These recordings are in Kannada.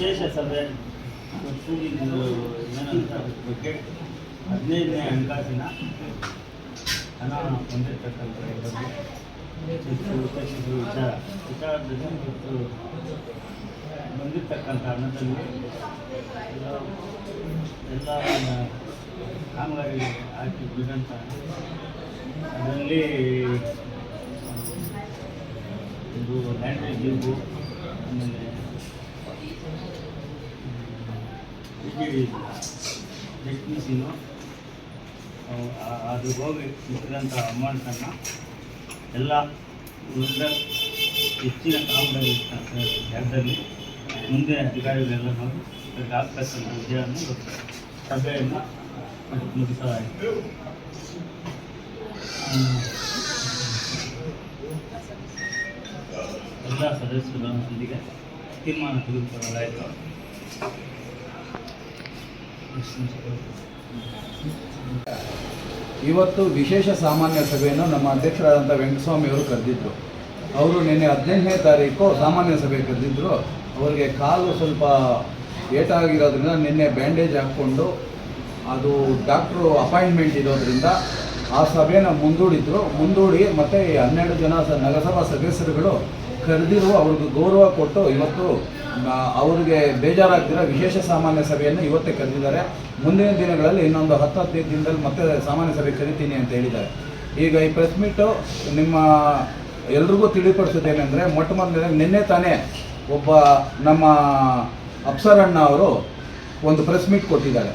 ವಿಶೇಷ ಸಭೆ ಮತ್ತು ಬಗ್ಗೆ ಹದಿನೈದನೇ ಹಣಕಾಸಿನ ಹಣ ಹೊಂದಿರತಕ್ಕಂಥ ಹೆಚ್ಚು ಚರ್ಚಿಸುವ ವಿಚಾರ. ವಿಚಾರದಲ್ಲಿ ಇವತ್ತು ಬಂದಿರತಕ್ಕಂಥ ಹಣದಲ್ಲಿ ಎಲ್ಲ ಕಾಮಗಾರಿ ಹಾಕಿ ಬಿಡಂತ. ಅದರಲ್ಲಿ ಇದು ಲ್ಯಾಂಡ್ ರಿವ್ಯೂ ಆಮೇಲೆ ಡೆಸ್ಟಿನೇಷನು ಅದು ಹೋಗಿ ಸಿಕ್ಕಿದಂಥ ಅಮೌಂಟನ್ನು ಎಲ್ಲ ಉಳಿದ ಹೆಚ್ಚಿನ ಕಾಮಗಾರಿ ಜಾಗದಲ್ಲಿ ಮುಂದೆ ಅಧಿಕಾರಿಗಳೆಲ್ಲ ನೋಡಿ, ಅದಕ್ಕೆ ಆಗ್ತಕ್ಕಂಥ ವಿಷಯವನ್ನು ಸಭೆಯನ್ನು ಮುಗಿಸಲಾಯಿತು. ಎಲ್ಲ ಸದಸ್ಯರೊಂದಿಗೆ ತೀರ್ಮಾನ ತೆಗೆದುಕೊಳ್ಳಲಾಯಿತು. ಇವತ್ತು ವಿಶೇಷ ಸಾಮಾನ್ಯ ಸಭೆಯನ್ನು ನಮ್ಮ ಅಧ್ಯಕ್ಷರಾದಂಥ ವೆಂಕಟಸ್ವಾಮಿ ಅವರು ಕರೆದಿದ್ದರು ಅವರು ನಿನ್ನೆ ಹದಿನೆಂಟನೇ ತಾರೀಕು ಸಾಮಾನ್ಯ ಸಭೆ ಕರೆದಿದ್ದರು ಅವರಿಗೆ ಕಾಲು ಸ್ವಲ್ಪ ಏಟಾಗಿರೋದ್ರಿಂದ ನಿನ್ನೆ ಬ್ಯಾಂಡೇಜ್ ಹಾಕ್ಕೊಂಡು ಅದು ಡಾಕ್ಟ್ರು ಅಪಾಯಿಂಟ್ಮೆಂಟ್ ಇರೋದ್ರಿಂದ ಆ ಸಭೆನ ಮುಂದೂಡಿದ್ರು. ಮುಂದೂಡಿ ಮತ್ತು ಹನ್ನೆರಡು ಜನ ನಗರಸಭಾ ಸದಸ್ಯರುಗಳು ಕರೆದಿರುವ ಅವ್ರಿಗೆ ಗೌರವ ಕೊಟ್ಟು ಇವತ್ತು ಅವ್ರಿಗೆ ಬೇಜಾರಾಗ್ತಿರೋ ವಿಶೇಷ ಸಾಮಾನ್ಯ ಸಭೆಯನ್ನು ಇವತ್ತೇ ಕರೆದಿದ್ದಾರೆ. ಮುಂದಿನ ದಿನಗಳಲ್ಲಿ ಇನ್ನೊಂದು ಹತ್ತು ಹದಿನೈದು ದಿನದಲ್ಲಿ ಮತ್ತೆ ಸಾಮಾನ್ಯ ಸಭೆ ಕರಿತೀನಿ ಅಂತ ಹೇಳಿದ್ದಾರೆ. ಈಗ ಈ ಪ್ರೆಸ್ ಮೀಟು ನಿಮ್ಮ ಎಲ್ರಿಗೂ ತಿಳಿಪಡಿಸೋದೇನೆಂದರೆ ಮೊಟ್ಟ ಮೊದಲನೇ ನಿನ್ನೆ ತಾನೇ ಒಬ್ಬ ನಮ್ಮ ಅಪ್ಸರಣ್ಣ ಅವರು ಒಂದು ಪ್ರೆಸ್ ಮೀಟ್ ಕೊಟ್ಟಿದ್ದಾರೆ.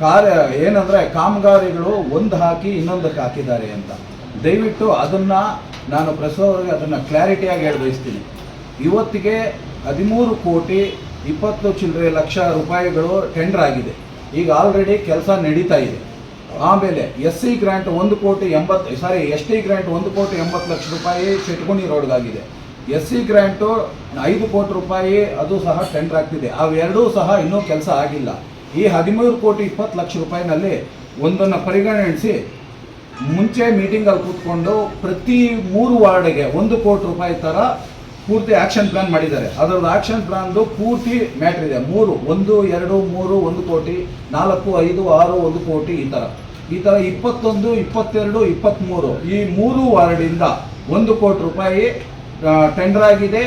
ಕಾರ್ಯ ಏನಂದರೆ ಕಾಮಗಾರಿಗಳು ಒಂದು ಹಾಕಿ ಇನ್ನೊಂದಕ್ಕೆ ಹಾಕಿದ್ದಾರೆ ಅಂತ. ದಯವಿಟ್ಟು ಅದನ್ನು ನಾನು ಪ್ರೆಸ್ ಅವರಿಗೆ ಅದನ್ನು ಕ್ಲಾರಿಟಿಯಾಗಿ ಹೇಳಿ ಬಯಸ್ತೀನಿ ಇವತ್ತಿಗೆ ಹದಿಮೂರು ಕೋಟಿ ಇಪ್ಪತ್ತು ಚಿಲ್ಲರೆ ಲಕ್ಷ ರೂಪಾಯಿಗಳು ಟೆಂಡರ್ ಆಗಿದೆ. ಈಗ ಆಲ್ರೆಡಿ ಕೆಲಸ ನಡೀತಾ ಇದೆ. ಆಮೇಲೆ ಎಸ್ ಸಿ ಗ್ರ್ಯಾಂಟ್ ಒಂದು ಕೋಟಿ ಎಂಬತ್ತು ಸಾರಿ ಎಸ್ ಟಿ ಗ್ರ್ಯಾಂಟ್ ಒಂದು ಕೋಟಿ ಎಂಬತ್ತು ಲಕ್ಷ ರೂಪಾಯಿ ಚಿಟ್ಕೋಣಿ ರೋಡ್ಗಾಗಿದೆ ಎಸ್ ಸಿ ಗ್ರ್ಯಾಂಟು ಐದು ಕೋಟಿ ರೂಪಾಯಿ ಅದು ಸಹ ಟೆಂಡರ್ ಆಗ್ತಿದೆ. ಅವೆರಡೂ ಸಹ ಇನ್ನೂ ಕೆಲಸ ಆಗಿಲ್ಲ. ಈ ಹದಿಮೂರು ಕೋಟಿ ಇಪ್ಪತ್ತು ಲಕ್ಷ ರೂಪಾಯಿನಲ್ಲಿ ಒಂದನ್ನು ಪರಿಗಣಿಸಿ ಮುಂಚೆ ಮೀಟಿಂಗಲ್ಲಿ ಕೂತ್ಕೊಂಡು ಪ್ರತಿ ಮೂರು ವಾರ್ಡ್ಗೆ ಒಂದು ಕೋಟಿ ರೂಪಾಯಿ ಥರ ಪೂರ್ತಿ ಆಕ್ಷನ್ ಪ್ಲಾನ್ ಮಾಡಿದ್ದಾರೆ. ಅದರದ್ದು ಆಕ್ಷನ್ ಪ್ಲಾನ್ದು ಪೂರ್ತಿ ಮ್ಯಾಟ್ರ್ ಇದೆ. ಮೂರು, ಒಂದು, ಎರಡು, ಮೂರು, ಒಂದು ಕೋಟಿ, ನಾಲ್ಕು, ಐದು, ಆರು, ಒಂದು ಕೋಟಿ ಈ ಥರ ಈ ಥರ ಇಪ್ಪತ್ತೊಂದು, ಇಪ್ಪತ್ತೆರಡು ಇಪ್ಪತ್ತ್ಮೂರು ಈ ಮೂರು ವಾರ್ಡಿಂದ ಒಂದು ಕೋಟಿ ರೂಪಾಯಿ ಟೆಂಡರ್ ಆಗಿದೆ.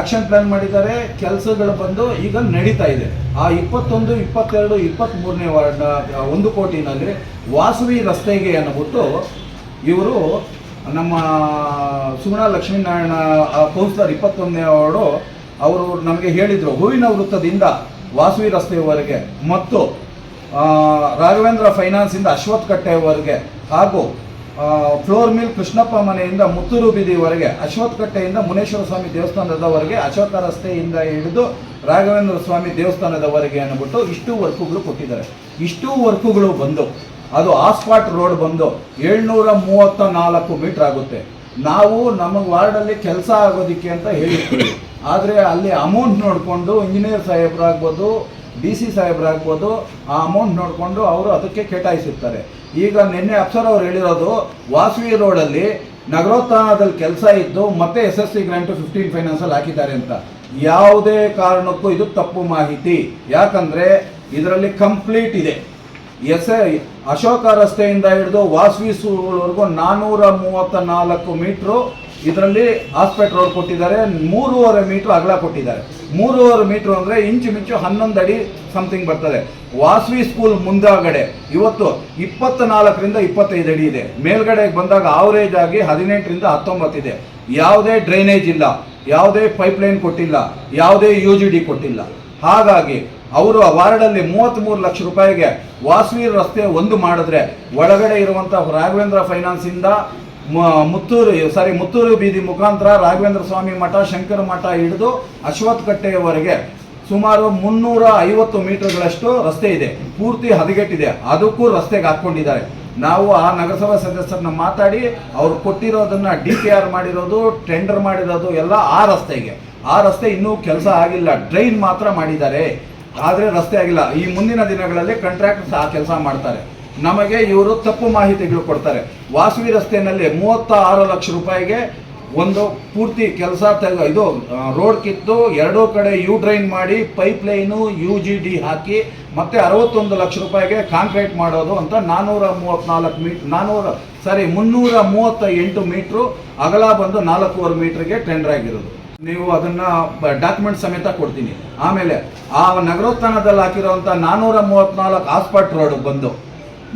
ಆಕ್ಷನ್ ಪ್ಲಾನ್ ಮಾಡಿದ್ದಾರೆ. ಕೆಲಸಗಳು ಬಂದು ಈಗ ನಡೀತಾ ಇದೆ. ಆ ಇಪ್ಪತ್ತೊಂದು, ಇಪ್ಪತ್ತೆರಡು ಇಪ್ಪತ್ತ್ಮೂರನೇ ವಾರ್ಡ್ ಒಂದು ಕೋಟಿನಲ್ಲಿ ವಾಸವಿ ರಸ್ತೆಗೆ ಅನ್ನಬಿಟ್ಟು ಇವರು ನಮ್ಮ ಸುಗುಣ ಲಕ್ಷ್ಮೀನಾರಾಯಣ ಕೌನ್ಸಿಲರ್ ಇಪ್ಪತ್ತೊಂದನೇ ಅವರು ಅವರು ನಮಗೆ ಹೇಳಿದರು, ಹೂವಿನ ವೃತ್ತದಿಂದ ವಾಸವಿ ರಸ್ತೆಯವರೆಗೆ ಮತ್ತು ರಾಘವೇಂದ್ರ ಫೈನಾನ್ಸಿಂದ ಅಶ್ವಥ್ ಕಟ್ಟೆಯವರೆಗೆ ಹಾಗೂ ಫ್ಲೋರ್ ಮಿಲ್ ಕೃಷ್ಣಪ್ಪ ಮನೆಯಿಂದ ಮುತ್ತೂರು ಬೀದಿವರೆಗೆ ಅಶ್ವಥ್ ಕಟ್ಟೆಯಿಂದ ಮುನೇಶ್ವರ ಸ್ವಾಮಿ ದೇವಸ್ಥಾನದವರೆಗೆ ಅಶೋಕ ರಸ್ತೆಯಿಂದ ಹಿಡಿದು ರಾಘವೇಂದ್ರ ಸ್ವಾಮಿ ದೇವಸ್ಥಾನದವರೆಗೆ ಅಂದ್ಬಿಟ್ಟು ಇಷ್ಟು ವರ್ಕುಗಳು ಕೊಟ್ಟಿದ್ದಾರೆ. ಇಷ್ಟು ವರ್ಕುಗಳು ಬಂದು ಅದು ಆಸ್ಪಾಟ್ ರೋಡ್ ಬಂದು ಏಳ್ನೂರ ಮೂವತ್ತ ನಾಲ್ಕು ಮೀಟರ್ ಆಗುತ್ತೆ. ನಾವು ನಮ್ಮ ವಾರ್ಡಲ್ಲಿ ಕೆಲಸ ಆಗೋದಕ್ಕೆ ಅಂತ ಹೇಳಿರ್ತೀವಿ. ಆದರೆ ಅಲ್ಲಿ ಅಮೌಂಟ್ ನೋಡಿಕೊಂಡು ಇಂಜಿನಿಯರ್ ಸಾಹೇಬರಾಗ್ಬೋದು ಡಿ ಸಿ ಸಾಹೇಬರಾಗ್ಬೋದು, ಆ ಅಮೌಂಟ್ ನೋಡಿಕೊಂಡು ಅವರು ಅದಕ್ಕೆ ಕೇಟಾಯಿಸಿರ್ತಾರೆ. ಈಗ ನಿನ್ನೆ ಅಪ್ಸರ್ ಅವ್ರು ಹೇಳಿರೋದು, ವಾಸವಿ ರೋಡಲ್ಲಿ ನಗರೋತ್ಥಾನದಲ್ಲಿ ಕೆಲಸ ಇದ್ದು ಮತ್ತೆ S S C grant fifteen ಫೈನಾನ್ಸಲ್ಲಿ ಹಾಕಿದ್ದಾರೆ ಅಂತ. ಯಾವುದೇ ಕಾರಣಕ್ಕೂ ಇದು ತಪ್ಪು ಮಾಹಿತಿ. ಯಾಕಂದರೆ ಇದರಲ್ಲಿ ಕಂಪ್ಲೀಟ್ ಇದೆ. ಎಸ್ ಅಶೋಕ ರಸ್ತೆಯಿಂದ ಹಿಡಿದು ವಾಸವಿ ಸೂರ್ವರೆಗೂ ನಾನ್ನೂರ ಮೂವತ್ತ ನಾಲ್ಕು ಮೀಟ್ರು ಇದರಲ್ಲಿ ಹಾಸ್ಪೆಟ್ ರೋಡ್ ಕೊಟ್ಟಿದ್ದಾರೆ. ಮೂರುವರೆ ಮೀಟ್ರ್ ಅಗಲ ಕೊಟ್ಟಿದ್ದಾರೆ. ಮೂರುವರೆ ಮೀಟ್ರ್ ಅಂದರೆ ಇಂಚುಮಿಂಚು ಹನ್ನೊಂದು ಅಡಿ ಸಮಥಿಂಗ್ ಬರ್ತದೆ. ವಾಸವಿ ಸ್ಕೂಲ್ ಮುಂದಾಗಡೆ ಇವತ್ತು ಇಪ್ಪತ್ತ ನಾಲ್ಕರಿಂದ ಇಪ್ಪತ್ತೈದು ಅಡಿ ಇದೆ. ಮೇಲ್ಗಡೆಗೆ ಬಂದಾಗ ಆವರೇಜ್ ಆಗಿ ಹದಿನೆಂಟರಿಂದ ಹತ್ತೊಂಬತ್ತಿದೆ ಯಾವುದೇ ಡ್ರೈನೇಜ್ ಇಲ್ಲ. ಯಾವುದೇ ಪೈಪ್ಲೈನ್ ಕೊಟ್ಟಿಲ್ಲ. ಯಾವುದೇ ಯು ಜಿ ಡಿ ಕೊಟ್ಟಿಲ್ಲ. ಹಾಗಾಗಿ ಅವರು ಆ ವಾರ್ಡಲ್ಲಿ ಮೂವತ್ತ್ಮೂರು ಲಕ್ಷ ರೂಪಾಯಿಗೆ ವಾಸವಿ ರಸ್ತೆ ಒಂದು ಮಾಡಿದ್ರೆ ಒಳಗಡೆ ಇರುವಂಥ ರಾಘವೇಂದ್ರ ಫೈನಾನ್ಸಿಂದ ಮುತ್ತೂರು ಸಾರಿ ಮುತ್ತೂರು ಬೀದಿ ಮುಖಾಂತರ ರಾಘವೇಂದ್ರ ಸ್ವಾಮಿ ಮಠ, ಶಂಕರ ಮಠ ಹಿಡಿದು ಅಶ್ವಥ್ ಕಟ್ಟೆಯವರೆಗೆ ಸುಮಾರು ಮುನ್ನೂರ ಐವತ್ತು ಮೀಟರ್ಗಳಷ್ಟು ರಸ್ತೆ ಇದೆ. ಪೂರ್ತಿ ಹದಗೆಟ್ಟಿದೆ. ಅದಕ್ಕೂ ರಸ್ತೆಗೆ ಹಾಕ್ಕೊಂಡಿದ್ದಾರೆ. ನಾವು ಆ ನಗರಸಭಾ ಸದಸ್ಯರನ್ನ ಮಾತಾಡಿ, ಅವ್ರು ಕೊಟ್ಟಿರೋದನ್ನ ಡಿ ಪಿ ಆರ್ ಮಾಡಿರೋದು, ಟೆಂಡರ್ ಮಾಡಿರೋದು ಎಲ್ಲ ಆ ರಸ್ತೆಗೆ. ಆ ರಸ್ತೆ ಇನ್ನೂ ಕೆಲಸ ಆಗಿಲ್ಲ. ಡ್ರೈನ್ ಮಾತ್ರ ಮಾಡಿದ್ದಾರೆ. ಆದರೆ ರಸ್ತೆ ಆಗಿಲ್ಲ. ಈ ಮುಂದಿನ ದಿನಗಳಲ್ಲಿ ಕಾಂಟ್ರಾಕ್ಟರ್ಸ್ ಆ ಕೆಲಸ ಮಾಡ್ತಾರೆ. ನಮಗೆ ಇವರು ತಪ್ಪು ಮಾಹಿತಿಗಳು ಕೊಡ್ತಾರೆ. ವಾಸವಿ ರಸ್ತೆಯಲ್ಲಿ ಮೂವತ್ತ ಆರು ಲಕ್ಷ ರೂಪಾಯಿಗೆ ಒಂದು ಪೂರ್ತಿ ಕೆಲಸ ತೆಗೆ ಇದು ರೋಡ್ ಕಿತ್ತು ಎರಡೂ ಕಡೆ ಯು ಡ್ರೈನ್ ಮಾಡಿ pipe line U G D ಹಾಕಿ ಮತ್ತೆ ಅರವತ್ತೊಂದು ಲಕ್ಷ ರೂಪಾಯಿಗೆ ಕಾಂಕ್ರೀಟ್ ಮಾಡೋದು ಅಂತ ನಾನ್ನೂರ ಮೂವತ್ತ್ನಾಲ್ಕು ಮೀಟ್ ನಾನ್ನೂರ ಸಾರಿ ಮುನ್ನೂರ ಮೂವತ್ತ ಎಂಟು ಮೀಟ್ರು ಅಗಲ ಬಂದು ನಾಲ್ಕೂವರೆ ಮೀಟ್ರಿಗೆ ಟೆಂಡರ್ ಆಗಿರೋದು. ನೀವು ಅದನ್ನ ಡಾಕ್ಯುಮೆಂಟ್ ಸಮೇತ ಕೊಡ್ತೀನಿ. ಆಮೇಲೆ ಆ ನಗರೋತ್ಥಾನದಲ್ಲಿ ಹಾಕಿರುವಂಥ ನಾನ್ನೂರ ಮೂವತ್ನಾಲ್ಕು ಆಸ್ಪಾಟ್ ರೋಡ್ ಬಂದು,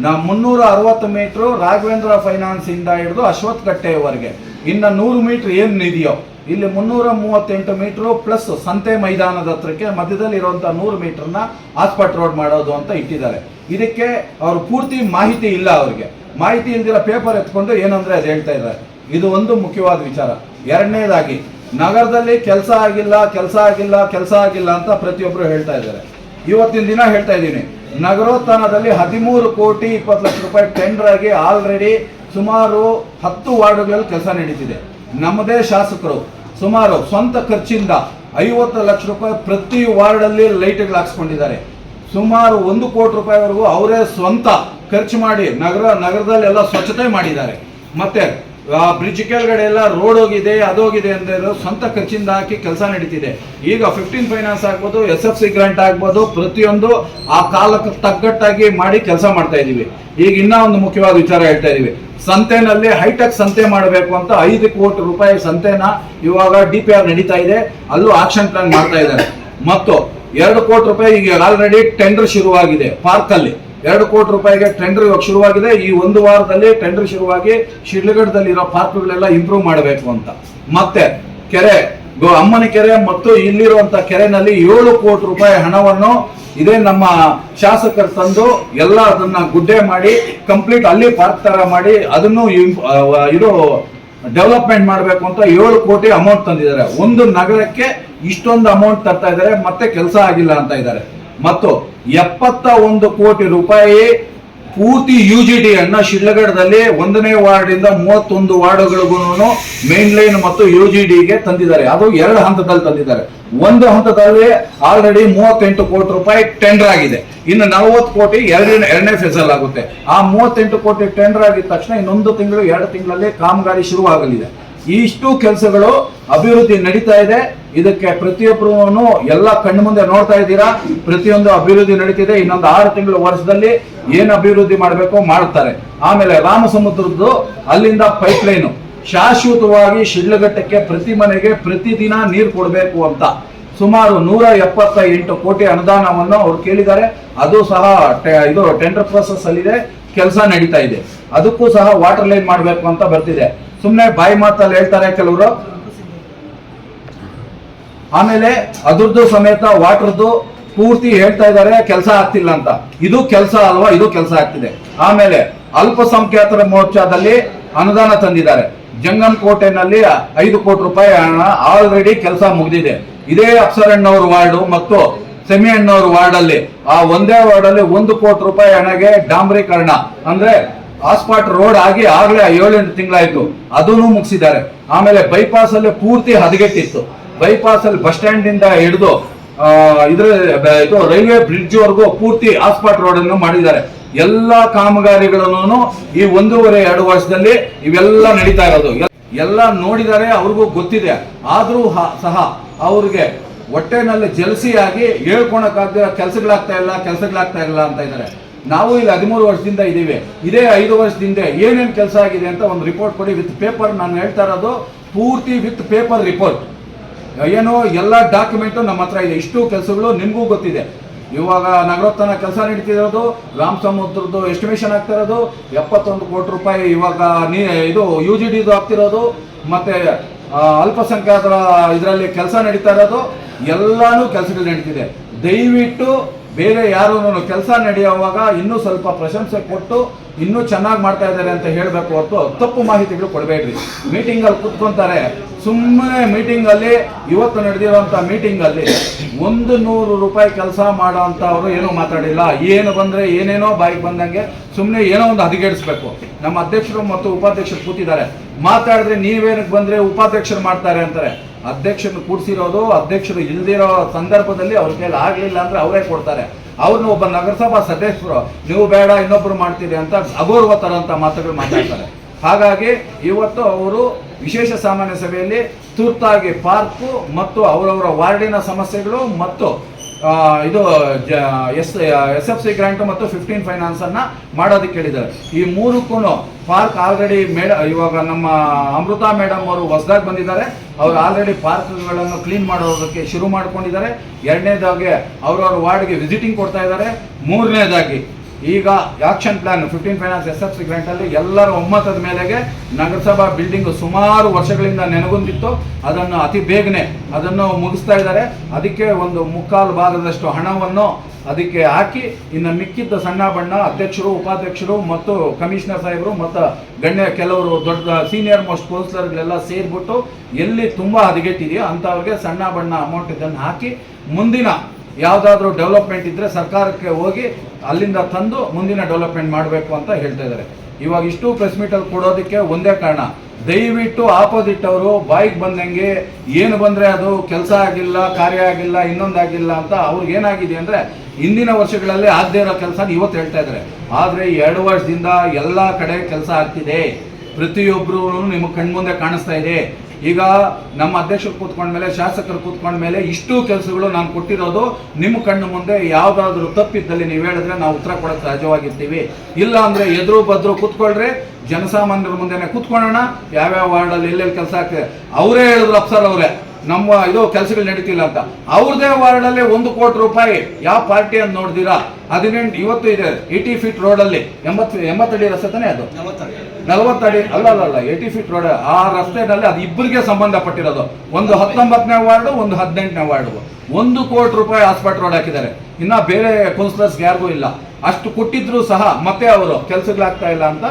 ನಾ ಮುನ್ನೂರ ಅರವತ್ತು ಮೀಟ್ರು ರಾಘವೇಂದ್ರ ಫೈನಾನ್ಸ್ ಇಂದ ಹಿಡಿದು ಅಶ್ವಥ್ ಕಟ್ಟೆಯವರೆಗೆ ಇನ್ನು ನೂರು ಮೀಟ್ರ್ ಏನು ಇದೆಯೋ ಇಲ್ಲಿ ಮುನ್ನೂರ ಮೂವತ್ತೆಂಟು ಮೀಟ್ರು ಪ್ಲಸ್ ಸಂತೆ ಮೈದಾನದ ಹತ್ರಕ್ಕೆ ಮಧ್ಯದಲ್ಲಿ ಇರುವಂಥ ನೂರು ಮೀಟ್ರನ್ನ ಆಸ್ಪಾಟ್ ರೋಡ್ ಮಾಡೋದು ಅಂತ ಇಟ್ಟಿದ್ದಾರೆ. ಇದಕ್ಕೆ ಅವರು ಪೂರ್ತಿ ಮಾಹಿತಿ ಇಲ್ಲ ಅವರಿಗೆ. ಮಾಹಿತಿ ಇಲ್ದಿರೋ ಪೇಪರ್ ಎತ್ಕೊಂಡು ಏನಂದ್ರೆ ಅದು ಹೇಳ್ತಾ ಇದ್ದಾರೆ. ಇದು ಒಂದು ಮುಖ್ಯವಾದ ವಿಚಾರ. ಎರಡನೇದಾಗಿ ನಗರದಲ್ಲಿ ಕೆಲಸ ಆಗಿಲ್ಲ ಕೆಲಸ ಆಗಿಲ್ಲ ಕೆಲಸ ಆಗಿಲ್ಲ ಅಂತ ಪ್ರತಿಯೊಬ್ಬರು ಹೇಳ್ತಾ ಇದ್ದಾರೆ. ಇವತ್ತಿನ ದಿನ ಹೇಳ್ತಾ ಇದ್ದೀನಿ. ನಗರೋತ್ಥಾನದಲ್ಲಿ ಹದಿಮೂರು ಕೋಟಿ ಇಪ್ಪತ್ತು ಲಕ್ಷ ರೂಪಾಯಿ ಟೆಂಡರ್ ಆಗಿ ಆಲ್ರೆಡಿ ಸುಮಾರು ಹತ್ತು ವಾರ್ಡ್ಗಳಲ್ಲಿ ಕೆಲಸ ನಡೀತಿದೆ. ನಮ್ಮದೇ ಶಾಸಕರು ಸುಮಾರು ಸ್ವಂತ ಖರ್ಚಿಂದ ಐವತ್ತು ಲಕ್ಷ ರೂಪಾಯಿ ಪ್ರತಿ ವಾರ್ಡಲ್ಲಿ ಲೈಟ್ಗಳು ಹಾಕ್ಸ್ಕೊಂಡಿದ್ದಾರೆ. ಸುಮಾರು ಒಂದು ಕೋಟಿ ರೂಪಾಯಿವರೆಗೂ ಅವರೇ ಸ್ವಂತ ಖರ್ಚು ಮಾಡಿ ನಗರ, ನಗರದಲ್ಲೆಲ್ಲ ಸ್ವಚ್ಛತೆ ಮಾಡಿದ್ದಾರೆ. ಮತ್ತೆ ಬ್ರಿಡ್ಜ್ ಕೆಳಗಡೆ ಎಲ್ಲ ರೋಡ್ ಹೋಗಿದೆ ಅದೋಗಿದೆ ಅಂತ ಸ್ವಂತ ಖರ್ಚಿಂದ ಹಾಕಿ ಕೆಲಸ ನಡೀತಿದೆ. ಈಗ ಫಿಫ್ಟೀನ್ ಫೈನಾನ್ಸ್ ಆಗ್ಬೋದು ಎಸ್ ಎಫ್ ಸಿ ಗ್ರಾಂಟ್ ಆಗ್ಬೋದು, ಪ್ರತಿಯೊಂದು ಆ ಕಾಲಕ್ಕೆ ತಗ್ಗಟ್ಟಾಗಿ ಮಾಡಿ ಕೆಲಸ ಮಾಡ್ತಾ ಇದೀವಿ. ಈಗ ಇನ್ನೂ ಒಂದು ಮುಖ್ಯವಾದ ವಿಚಾರ ಹೇಳ್ತಾ ಇದೀವಿ. ಸಂತೆನಲ್ಲಿ ಹೈಟೆಕ್ ಸಂತೆ ಮಾಡಬೇಕು ಅಂತ ಐದು ಕೋಟಿ ರೂಪಾಯಿ ಸಂತೆನ ಇವಾಗ ಡಿ ಪಿ ಆರ್ ನಡೀತಾ ಇದೆ. ಅಲ್ಲೂ ಆಕ್ಷನ್ ಪ್ಲಾನ್ ಮಾಡ್ತಾ ಇದ್ದಾರೆ. ಮತ್ತು ಎರಡು ಕೋಟಿ ರೂಪಾಯಿ ಈಗ ಆಲ್ರೆಡಿ ಟೆಂಡರ್ ಶುರುವಾಗಿದೆ ಪಾರ್ಕ್ ಅಲ್ಲಿ ಎರಡು ಕೋಟಿ ರೂಪಾಯಿಗೆ ಟೆಂಡರ್ ಇವಾಗ ಶುರುವಾಗಿದೆ. ಈ ಒಂದು ವಾರದಲ್ಲಿ ಟೆಂಡರ್ ಶುರುವಾಗಿ ಶಿಡ್ಲಘಟ್ಟದಲ್ಲಿ ಇರೋ ಪಾರ್ಕ್ಗಳೆಲ್ಲ ಇಂಪ್ರೂವ್ ಮಾಡಬೇಕು ಅಂತ. ಮತ್ತೆ ಕೆರೆ ಅಮ್ಮನ ಕೆರೆ ಮತ್ತು ಇಲ್ಲಿರುವಂತ ಕೆರೆನಲ್ಲಿ ಏಳು ಕೋಟಿ ರೂಪಾಯಿ ಹಣವನ್ನು ಇದೇ ನಮ್ಮ ಶಾಸಕರು ತಂದು ಎಲ್ಲ ಅದನ್ನ ಗುಡ್ಡೆ ಮಾಡಿ ಕಂಪ್ಲೀಟ್ ಅಲ್ಲಿ ಪಾರ್ಕ್ ತರ ಮಾಡಿ ಅದನ್ನು ಇದು ಡೆವಲಪ್ಮೆಂಟ್ ಮಾಡಬೇಕು ಅಂತ ಏಳು ಕೋಟಿ ಅಮೌಂಟ್ ತಂದಿದ್ದಾರೆ. ಒಂದು ನಗರಕ್ಕೆ ಇಷ್ಟೊಂದು ಅಮೌಂಟ್ ತರ್ತಾ ಇದ್ದಾರೆ. ಮತ್ತೆ ಕೆಲಸ ಆಗಿಲ್ಲ ಅಂತ ಇದ್ದಾರೆ. ಮತ್ತು ಎಪ್ಪತ್ತ ಒಂದು ಕೋಟಿ ರೂಪಾಯಿ ಪೂರ್ತಿ ಯು ಜಿ ಡಿ ಅನ್ನ ಶಿಡ್ಲಗಡದಲ್ಲಿ ಒಂದನೇ ವಾರ್ಡ್ ಇಂದ ಮೂವತ್ತೊಂದು ವಾರ್ಡ್ಗಳಿಗೂ ಮೇನ್ ಲೈನ್ ಮತ್ತು ಯು ಜಿ ಡಿಗೆ ತಂದಿದ್ದಾರೆ. ಅದು ಎರಡು ಹಂತದಲ್ಲಿ ತಂದಿದ್ದಾರೆ. ಒಂದು ಹಂತದಲ್ಲಿ ಆಲ್ರೆಡಿ ಮೂವತ್ತೆಂಟು ಕೋಟಿ ರೂಪಾಯಿ ಟೆಂಡರ್ ಆಗಿದೆ. ಇನ್ನು ನಲವತ್ತು ಕೋಟಿ ಎರಡನೇ ಎರಡನೇ ಫೆಸಲ್ ಆಗುತ್ತೆ ಆ ಮೂವತ್ತೆಂಟು ಕೋಟಿ ಟೆಂಡರ್ ಆಗಿದ ತಕ್ಷಣ ಇನ್ನೊಂದು ತಿಂಗಳು, ಎರಡು ತಿಂಗಳಲ್ಲಿ ಕಾಮಗಾರಿ ಶುರುವಾಗಲಿದೆ. ಇಷ್ಟು ಕೆಲಸಗಳು ಅಭಿವೃದ್ಧಿ ನಡೀತಾ ಇದೆ. ಇದಕ್ಕೆ ಪ್ರತಿಯೊಬ್ಬರು ಎಲ್ಲ ಕಣ್ಣು ಮುಂದೆ ನೋಡ್ತಾ ಇದ್ದೀರಾ? ಪ್ರತಿಯೊಂದು ಅಭಿವೃದ್ಧಿ ನಡೀತಿದೆ. ಇನ್ನೊಂದು ಆರು ತಿಂಗಳು ವರ್ಷದಲ್ಲಿ ಏನು ಅಭಿವೃದ್ಧಿ ಮಾಡಬೇಕು ಮಾಡ್ತಾರೆ. ಆಮೇಲೆ ರಾಮಸಮುದ್ರದ್ದು ಅಲ್ಲಿಂದ ಪೈಪ್ ಲೈನು ಶಾಶ್ವತವಾಗಿ ಶಿಡ್ಲಘಟ್ಟಕ್ಕೆ ಪ್ರತಿ ಮನೆಗೆ ಪ್ರತಿದಿನ ನೀರು ಕೊಡಬೇಕು ಅಂತ. ಸುಮಾರು ನೂರ ಎಪ್ಪತ್ತ ಎಂಟು ಕೋಟಿ ಅನುದಾನವನ್ನು ಅವ್ರು ಕೇಳಿದ್ದಾರೆ. ಅದು ಸಹ ಇದು ಟೆಂಡರ್ ಪ್ರೊಸೆಸ್ ಅಲ್ಲಿದೆ. ಕೆಲಸ ನಡೀತಾ ಇದೆ. ಅದಕ್ಕೂ ಸಹ ವಾಟರ್ ಲೈನ್ ಮಾಡಬೇಕು ಅಂತ ಬರ್ತಿದೆ. ಸುಮ್ಮನೆ ಬಾಯಿ ಮಾತಲ್ಲಿ ಹೇಳ್ತಾರೆ ಕೆಲವರು. ಆಮೇಲೆ ಅದ್ರದ್ದು ಸಮೇತ ವಾಟರ್ದು ಪೂರ್ತಿ ಹೇಳ್ತಾ ಇದ್ದಾರೆ, ಕೆಲಸ ಆಗ್ತಿಲ್ಲ ಅಂತ. ಇದು ಕೆಲಸ ಅಲ್ವಾ? ಇದು ಕೆಲಸ ಆಗ್ತಿದೆ. ಆಮೇಲೆ ಅಲ್ಪಸಂಖ್ಯಾತರ ಮೋರ್ಚಾದಲ್ಲಿ ಅನುದಾನ ತಂದಿದ್ದಾರೆ. ಜಂಗಮ್ ಕೋಟೆನಲ್ಲಿ ಐದು ಕೋಟಿ ರೂಪಾಯಿ ಹಣ ಆಲ್ರೆಡಿ ಕೆಲಸ ಮುಗಿದಿದೆ. ಇದೇ ಅಪ್ಸರಣ್ಣವ್ರ ವಾರ್ಡು ಮತ್ತು ಸೆಮಿಯಣ್ಣವ್ರ ವಾರ್ಡ್ ಅಲ್ಲಿ ಆ ಒಂದೇ ವಾರ್ಡ್ ಅಲ್ಲಿ ಒಂದು ಕೋಟಿ ರೂಪಾಯಿ ಹಣಗೆ ಡಾಂಬರೀಕರಣ. ಅಂದ್ರೆ ಆಸ್ಪಾಟ್ ರೋಡ್ ಆಗಿ ಆಗ್ಲೇ ಏಳೆಂಟು ತಿಂಗಳಾಯ್ತು. ಅದನ್ನು ಮುಗಿಸಿದ್ದಾರೆ. ಆಮೇಲೆ ಬೈಪಾಸ್ ಅಲ್ಲಿ ಪೂರ್ತಿ ಹದಗೆಟ್ಟಿತ್ತು. ಬೈಪಾಸ್ ಅಲ್ಲಿ ಬಸ್ ಸ್ಟ್ಯಾಂಡ್ ಇಂದ ಹಿಡಿದು ಇದ್ರ ಇದು ರೈಲ್ವೆ ಬ್ರಿಡ್ಜ್ ವರೆಗೂ ಪೂರ್ತಿ ಆಸ್ಪಾಟ್ ರೋಡ್ ಅನ್ನು ಮಾಡಿದ್ದಾರೆ. ಎಲ್ಲಾ ಕಾಮಗಾರಿಗಳನ್ನು ಈ ಒಂದೂವರೆ, ಎರಡು ವರ್ಷದಲ್ಲಿ ಇವೆಲ್ಲ ನಡೀತಾ ಇರೋದು. ಎಲ್ಲ ನೋಡಿದರೆ ಅವ್ರಿಗೂ ಗೊತ್ತಿದೆ. ಆದ್ರೂ ಸಹ ಅವ್ರಿಗೆ ಹೊಟ್ಟೆನಲ್ಲಿ ಜಲಸಿಯಾಗಿ ಹೇಳ್ಕೊಳಕ್ಕಾಗದ ಕೆಲಸಗಳಾಗ್ತಾ ಇಲ್ಲ ಕೆಲಸಗಳಾಗ್ತಾ ಇಲ್ಲ ಅಂತ ಇದ್ದಾರೆ. ನಾವು ಇಲ್ಲಿ ಹದಿಮೂರು ವರ್ಷದಿಂದ ಇದ್ದೀವಿ. ಇದೇ ಐದು ವರ್ಷದಿಂದ ಏನೇನು ಕೆಲಸ ಆಗಿದೆ ಅಂತ ಒಂದು ರಿಪೋರ್ಟ್ ಕೊಡಿ. ವಿತ್ ಪೇಪರ್ ನಾನು ಹೇಳ್ತಾ ಇರೋದು, ಪೂರ್ತಿ ವಿತ್ ಪೇಪರ್ ರಿಪೋರ್ಟ್ ಏನು ಎಲ್ಲ ಡಾಕ್ಯುಮೆಂಟು ನಮ್ಮ ಹತ್ರ ಇದೆ. ಇಷ್ಟು ಕೆಲಸಗಳು ನಿಮಗೂ ಗೊತ್ತಿದೆ. ಇವಾಗ ನಗರೋತ್ಥಾನ ಕೆಲಸ ನಡೀತಿರೋದು, ರಾಮ್ ಸಮುದ್ರದ್ದು ಎಸ್ಟಿಮೇಷನ್ ಆಗ್ತಾ ಇರೋದು, ಎಪ್ಪತ್ತೊಂದು ಕೋಟಿ ರೂಪಾಯಿ ಇವಾಗ ನೀ ಇದು ಯು ಜಿ ಡಿದು ಆಗ್ತಿರೋದು, ಮತ್ತೆ ಅಲ್ಪಸಂಖ್ಯಾತರ ಇದರಲ್ಲಿ ಕೆಲಸ ನಡೀತಾ ಇರೋದು, ಎಲ್ಲಾನು ಕೆಲಸಗಳು ನಡೀತಿದೆ. ದಯವಿಟ್ಟು ಬೇರೆ ಯಾರು ಕೆಲಸ ನಡೆಯುವಾಗ ಇನ್ನೂ ಸ್ವಲ್ಪ ಪ್ರಶಂಸೆ ಕೊಟ್ಟು ಇನ್ನೂ ಚೆನ್ನಾಗಿ ಮಾಡ್ತಾ ಇದ್ದಾರೆ ಅಂತ ಹೇಳಬೇಕು ಹೊರತು ತಪ್ಪು ಮಾಹಿತಿಗಳು ಕೊಡಬೇಡ್ರಿ. ಮೀಟಿಂಗಲ್ಲಿ ಕುತ್ಕೊಂತಾರೆ. ಸುಮ್ಮನೆ ಮೀಟಿಂಗಲ್ಲಿ ಇವತ್ತು ನಡೆದಿರುವಂಥ ಮೀಟಿಂಗಲ್ಲಿ ಒಂದು ನೂರು ರೂಪಾಯಿ ಕೆಲಸ ಮಾಡೋವಂಥವ್ರು ಏನೂ ಮಾತಾಡಿಲ್ಲ. ಏನು ಬಂದರೆ ಏನೇನೋ ಬಾಯಿಗೆ ಬಂದಂಗೆ ಸುಮ್ಮನೆ ಏನೋ ಒಂದು ಹದಗೆಡಿಸ್ಬೇಕು. ನಮ್ಮ ಅಧ್ಯಕ್ಷರು ಮತ್ತು ಉಪಾಧ್ಯಕ್ಷರು ಕೂತಿದ್ದಾರೆ. ಮಾತಾಡಿದ್ರೆ ನೀವೇನಕ್ಕೆ ಬಂದರೆ ಉಪಾಧ್ಯಕ್ಷರು ಮಾಡ್ತಾರೆ ಅಂತಾರೆ. ಅಧ್ಯಕ್ಷರನ್ನು ಕೂಡಿಸಿರೋದು ಅಧ್ಯಕ್ಷರು ಇಲ್ದಿರೋ ಸಂದರ್ಭದಲ್ಲಿ ಅವ್ರ ಕೈಲಿ ಆಗಲಿಲ್ಲ ಅಂದರೆ ಅವರೇ ಕೊಡ್ತಾರೆ. ಅವ್ರನ್ನ ಒಬ್ಬ ನಗರಸಭಾ ಸದಸ್ಯರು, ನೀವು ಬೇಡ, ಇನ್ನೊಬ್ರು ಮಾಡ್ತೀರಿ ಅಂತ ಅಗೌರವ ತರೋಂಥ ಮಾತುಗಳು ಮಾತಾಡ್ತಾರೆ. ಹಾಗಾಗಿ ಇವತ್ತು ಅವರು ವಿಶೇಷ ಸಾಮಾನ್ಯ ಸಭೆಯಲ್ಲಿ ತುರ್ತಾಗಿ ಪಾರ್ಕು ಮತ್ತು ಅವರವರ ವಾರ್ಡಿನ ಸಮಸ್ಯೆಗಳು ಮತ್ತು ಇದು S S F C grant ಮತ್ತು ಫಿಫ್ಟೀನ್ ಫೈನಾನ್ಸ್ ಅನ್ನ ಮಾಡೋದಕ್ಕೆ ಹೇಳಿದ್ದಾರೆ. ಈ ಮೂರಕ್ಕೂ ಪಾರ್ಕ್ ಆಲ್ರೆಡಿ ಮೇಡ, ಇವಾಗ ನಮ್ಮ ಅಮೃತ ಮೇಡಮ್ ಅವರು ಹೊಸದಾಗಿ ಬಂದಿದ್ದಾರೆ. ಅವರು ಆಲ್ರೆಡಿ ಪಾರ್ಕ್ಗಳನ್ನು ಕ್ಲೀನ್ ಮಾಡೋದಕ್ಕೆ ಶುರು ಮಾಡ್ಕೊಂಡಿದ್ದಾರೆ. ಎರಡನೇದಾಗಿ ಅವ್ರವ್ರ ವಾರ್ಡ್ಗೆ ವಿಸಿಟಿಂಗ್ ಕೊಡ್ತಾ ಇದ್ದಾರೆ. ಮೂರನೇದಾಗಿ ಈಗ action plan fifteen finance S F C ಗ್ರಾಂಟಲ್ಲಿ ಎಲ್ಲರ ಒಮ್ಮತದ ಮೇಲೆಗೆ ನಗರಸಭಾ ಬಿಲ್ಡಿಂಗ್ ಸುಮಾರು ವರ್ಷಗಳಿಂದ ನೆನಗುಂದಿತ್ತು ಅದನ್ನು ಅತಿ ಬೇಗನೆ ಅದನ್ನು ಮುಗಿಸ್ತಾ ಇದ್ದಾರೆ. ಅದಕ್ಕೆ ಒಂದು ಮುಕ್ಕಾಲು ಭಾಗದಷ್ಟು ಹಣವನ್ನು ಅದಕ್ಕೆ ಹಾಕಿ, ಇನ್ನು ಮಿಕ್ಕಿದ್ದ ಸಣ್ಣ ಬಣ್ಣ ಅಧ್ಯಕ್ಷರು, ಉಪಾಧ್ಯಕ್ಷರು ಮತ್ತು ಕಮಿಷನರ್ ಸಾಹೇಬರು ಮತ್ತು ಗಣ್ಯ ಕೆಲವರು ದೊಡ್ಡ ಸೀನಿಯರ್ ಮೋಸ್ಟ್ ಕೌನ್ಸಿಲರ್ಗಳೆಲ್ಲ ಸೇರಿಬಿಟ್ಟು ಎಲ್ಲಿ ತುಂಬ ಹದಗೆಟ್ಟಿದೆಯೋ ಅಂಥವ್ರಿಗೆ ಸಣ್ಣ ಬಣ್ಣ ಅಮೌಂಟ್ ಇದನ್ನು ಹಾಕಿ ಮುಂದಿನ ಯಾವುದಾದ್ರೂ ಡೆವಲಪ್ಮೆಂಟ್ ಇದ್ದರೆ ಸರ್ಕಾರಕ್ಕೆ ಹೋಗಿ ಅಲ್ಲಿಂದ ತಂದು ಮುಂದಿನ ಡೆವಲಪ್ಮೆಂಟ್ ಮಾಡಬೇಕು ಅಂತ ಹೇಳ್ತಾ ಇದ್ದಾರೆ. ಇವಾಗ ಇಷ್ಟು ಪ್ರೆಸ್ ಮೀಟಲ್ಲಿ ಕೊಡೋದಕ್ಕೆ ಒಂದೇ ಕಾರಣ. ದಯವಿಟ್ಟು ಆಪೋಸಿಟ್ ಅವರು ಬಾಯಿಗೆ ಬಂದಂಗೆ ಏನು ಬಂದರೆ ಅದು ಕೆಲಸ ಆಗಿಲ್ಲ, ಕಾರ್ಯ ಆಗಿಲ್ಲ, ಇನ್ನೊಂದಾಗಿಲ್ಲ ಅಂತ ಅವ್ರಿಗೆ ಏನಾಗಿದೆ ಅಂದರೆ ಹಿಂದಿನ ವರ್ಷಗಳಲ್ಲಿ ಆಗದೇ ಇರೋ ಕೆಲಸ ಇವತ್ತು ಹೇಳ್ತಾ ಇದ್ದಾರೆ. ಆದರೆ ಎರಡು ವರ್ಷದಿಂದ ಎಲ್ಲ ಕಡೆ ಕೆಲಸ ಆಗ್ತಿದೆ. ಪ್ರತಿಯೊಬ್ಬರು ನಿಮ್ಮ ಕಣ್ಮುಂದೆ ಕಾಣಿಸ್ತಾ ಇದೆ. ಈಗ ನಮ್ಮ ಅಧ್ಯಕ್ಷರು ಕೂತ್ಕೊಂಡ್ಮೇಲೆ ಶಾಸಕರು ಕೂತ್ಕೊಂಡ್ಮೇಲೆ ಇಷ್ಟು ಕೆಲಸಗಳು ನಾನು ಕೊಟ್ಟಿರೋದು ನಿಮ್ಮ ಕಣ್ಣು ಮುಂದೆ ಯಾವುದಾದ್ರೂ ತಪ್ಪಿದ್ದಲ್ಲಿ ನೀವು ಹೇಳಿದ್ರೆ ನಾವು ಉತ್ತರ ಕೊಡೋಕೆ ಸಹಜವಾಗಿರ್ತೀವಿ ಇಲ್ಲ ಅಂದ್ರೆ ಎದುರು ಬದ್ರು ಕೂತ್ಕೊಳ್ರಿ, ಜನಸಾಮಾನ್ಯರ ಮುಂದೆನೆ ಕೂತ್ಕೊಳ್ಳೋಣ. ಯಾವ್ಯಾವ ವಾರ್ಡಲ್ಲಿ ಎಲ್ಲೆಲ್ಲಿ ಕೆಲಸ ಆಗ್ತದೆ. ಅವರೇ ಹೇಳಿದ್ರು ಅಪ್ಸರ್ ಅವರೇ. ನಮ್ಮ ಇದು ಕೆಲಸಗಳು ನಡೀತಿಲ್ಲ ಅಂತ. ಅವ್ರದೇ ವಾರ್ಡಲ್ಲಿ ಒಂದು ಕೋಟಿ ರೂಪಾಯಿ ಯಾವ ಪಾರ್ಟಿ ಅಂತ ನೋಡಿದಿರಾ? ಹದಿನೆಂಟು ಇವತ್ತು ಇದೆ ಏಯ್ಟಿ ಫೀಟ್ ರೋಡಲ್ಲಿ ಎಂಬತ್ತು ಎಂಬತ್ತಡಿ ರಸ್ತೆ ತಾನೇ ಅದು? ನಲವತ್ತಡಿ ಅಲ್ಲ ಅಲ್ಲ ಅಲ್ಲ ಏಯ್ಟಿ ಫೀಟ್ ರೋಡ್ ಆ ರಸ್ತೆನಲ್ಲಿ ಅದು ಇಬ್ಬರಿಗೆ ಸಂಬಂಧಪಟ್ಟಿರೋದು. ಒಂದು ಹತ್ತೊಂಬತ್ತನೇ ವಾರ್ಡು ಒಂದು ಹದಿನೆಂಟನೇ ವಾರ್ಡು. ಒಂದು ಕೋಟಿ ರೂಪಾಯಿ ಹಾಸ್ಪಿಟಲ್ ರೋಡ್ ಹಾಕಿದ್ದಾರೆ. ಇನ್ನ ಬೇರೆ ಕೌನ್ಸಿಲರ್ಸ್ ಯಾರಿಗೂ ಇಲ್ಲ. ಅಷ್ಟು ಕೊಟ್ಟಿದ್ರು ಸಹ ಮತ್ತೆ ಅವರು ಕೆಲಸಗಳಾಗ್ತಾ ಇಲ್ಲ ಅಂತ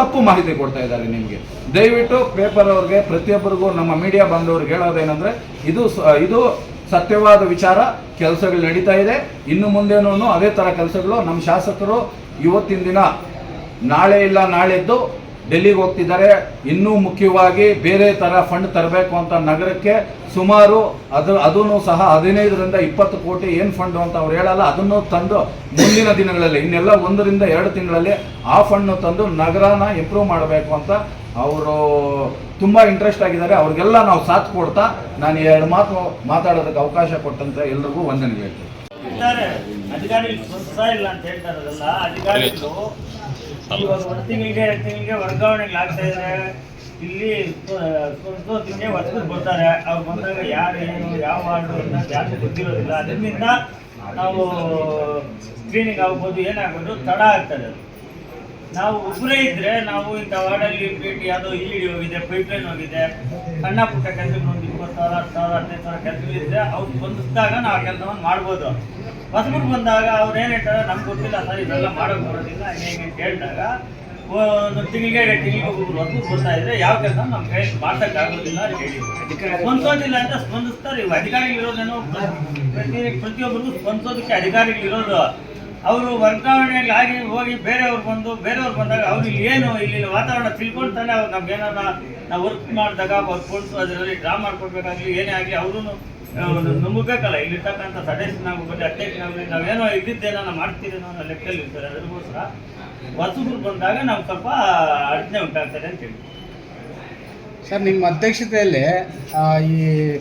ತಪ್ಪು ಮಾಹಿತಿ ಕೊಡ್ತಾ ಇದ್ದಾರೆ ನಿಮಗೆ. ದಯವಿಟ್ಟು ಪೇಪರ್ ಅವ್ರಿಗೆ, ಪ್ರತಿಯೊಬ್ಬರಿಗೂ ನಮ್ಮ ಮೀಡಿಯಾ ಬಂದವ್ರಿಗೆ ಹೇಳೋದೇನೆಂದ್ರೆ, ಇದು ಇದು ಸತ್ಯವಾದ ವಿಚಾರ, ಕೆಲಸಗಳು ನಡೀತಾ ಇದೆ. ಇನ್ನು ಮುಂದೇನೂ ಅದೇ ಥರ ಕೆಲಸಗಳು ನಮ್ಮ ಶಾಸಕರು ಇವತ್ತಿನ ದಿನ ನಾಳೆ ಇಲ್ಲ ನಾಳೆದ್ದು ಡೆಲ್ಲಿಗೆ ಹೋಗ್ತಿದ್ದಾರೆ. ಇನ್ನೂ ಮುಖ್ಯವಾಗಿ ಬೇರೆ ಥರ ಫಂಡ್ ತರಬೇಕು ಅಂತ ನಗರಕ್ಕೆ ಸುಮಾರು ಅದು, ಅದನ್ನು ಸಹ ಹದಿನೈದರಿಂದ ಇಪ್ಪತ್ತು ಕೋಟಿ ಏನು ಫಂಡು ಅಂತ ಅವ್ರು ಹೇಳಲ್ಲ. ಅದನ್ನು ತಂದು ಮುಂದಿನ ದಿನಗಳಲ್ಲಿ, ಇನ್ನೆಲ್ಲ ಒಂದರಿಂದ ಎರಡು ತಿಂಗಳಲ್ಲಿ ಆ ಫಂಡ್ನು ತಂದು ನಗರನ ಇಂಪ್ರೂವ್ ಮಾಡಬೇಕು ಅಂತ ಅವರು ತುಂಬ ಇಂಟ್ರೆಸ್ಟ್ ಆಗಿದ್ದಾರೆ. ಅವ್ರಿಗೆಲ್ಲ ನಾವು ಸಾಥ್ ಕೊಡ್ತಾ ನಾನು ಎರಡು ಮಾತು ಮಾತಾಡೋದಕ್ಕೆ ಅವಕಾಶ ಕೊಟ್ಟಂತೆ ಎಲ್ರಿಗೂ ವಂದನೆ ಹೇಳ್ತೀನಿ. ವರ್ಗಾವಣೆಗಳಾಗ್ತಾ ಇದೆ. ಇಲ್ಲಿ ಬರ್ತಾರೆ. ಅವ್ರು ಬಂದಾಗ ಯಾರು ಏನು, ಯಾವ ವಾರ್ಡು ಅಂತ ಯಾರಿಗೂ ಗೊತ್ತಿರೋದಿಲ್ಲ. ಅದರಿಂದ ನಾವು ಸ್ಕ್ರೀನಿಂಗ್ ಆಗ್ಬೋದು, ಏನಾಗ್ಬೋದು ತಡ ಆಗ್ತದೆ ನಾವು ಒಬ್ಬರೇ ಇದ್ರೆ ನಾವು ಇಂಥ ವಾರ್ಡಲ್ಲಿ ಭೇಟಿ ಯಾವುದೋ ಇಲ್ಲಿ ಡಿ ಹೋಗಿದೆ ಪೈಪ್ಲೈನ್ ಹೋಗಿದೆ. ಸಣ್ಣ ಪುಟ್ಟ ಕೆಲಸಗಳು ಒಂದು ಇಪ್ಪತ್ತು ಸಾವಿರ, ಹತ್ತು ಸಾವಿರ, ಹದಿನೈದು ಸಾವಿರ ಕೆಲಸಗಳಿದ್ರೆ ಅವ್ರು ಬಂದಾಗ ನಾವು ಆ ಕೆಲಸವನ್ನು ಮಾಡ್ಬೋದು. ಹೊಸಬ್ರು ಬಂದಾಗ ಅವ್ರು ಏನು ಹೇಳ್ತಾರೆ? ನಮ್ಗೆ ಗೊತ್ತಿಲ್ಲ ಸರ್ ಇದೆಲ್ಲ ಮಾಡೋಕೆ ಬರೋದಿಲ್ಲ ಹೇಗೆ ಅಂತ ಹೇಳಿದಾಗ ಒಂದು ತಿಂಗಳಿಗೆ ತಿಂಗಳಿಗೆ ಒಬ್ಬರು ಹೊಸಬ್ರು ಬರ್ತಾ ಇದ್ರೆ ಯಾವ ಕೆಲಸ ನಮ್ಮ ಕೈ ಮಾಡ್ಸೋಕ್ಕಾಗೋದಿಲ್ಲ ಅಂತ ಹೇಳಿ. ಸ್ಪಂದಿಸೋದಿಲ್ಲ ಅಂತ ಸ್ಪಂದಿಸ್ತಾರೆ ಇವು ಅಧಿಕಾರಿಗಳಿರೋದೇನೋ ಪ್ರತಿ ಪ್ರತಿಯೊಬ್ಬರಿಗೂ ಸ್ಪಂದಿಸೋದಕ್ಕೆ ಅಧಿಕಾರಿಗಳಿರೋದು. ಅವರು ವರ್ಗಾವಣೆಗಾಗಿ ಹೋಗಿ ಬೇರೆಯವ್ರು ಬಂದು ಬೇರೆಯವ್ರು ಬಂದಾಗ ಅವ್ರು ಇಲ್ಲಿ ಏನು ಇಲ್ಲಿ ವಾತಾವರಣ ತಿಳ್ಕೊಳ್ತಾನೆ ಅವ್ರು ನಮ್ಗೆ ಏನಾರ ನಾವು ವರ್ಕ್ ಮಾಡಿದಾಗ ವರ್ಕ್ ಅದರಲ್ಲಿ ಡ್ರಾ ಮಾಡ್ಕೊಡ್ಬೇಕಾಗ್ಲಿ ಏನೇ ಆಗಲಿ ಅವರು ನಂಬಬೇಕಲ್ಲ ಇಲ್ಲಿರ್ತಕ್ಕಂಥ ಸದಸ್ಯನಾಗ್ಬೋದು ಅಧ್ಯಕ್ಷನಾಗ್ಲಿ ನಾವೇನೋ ಇದ್ದಿದ್ದೇನೋ ನಾವು ಮಾಡ್ತೀರೇನೋ ಅನ್ನೋ ಲೆಕ್ಕದಲ್ಲಿ ಸರ್ ಅದಕ್ಕೋಸ್ಕರ ಹೊಸಬ್ರು ಬಂದಾಗ ನಾವು ಸ್ವಲ್ಪ ಅಡಚಣೆ ಉಂಟಾಗ್ತದೆ ಅಂತ ಹೇಳಿ. ಸರ್ ನಿಮ್ಮ ಅಧ್ಯಕ್ಷತೆಯಲ್ಲಿ ಈ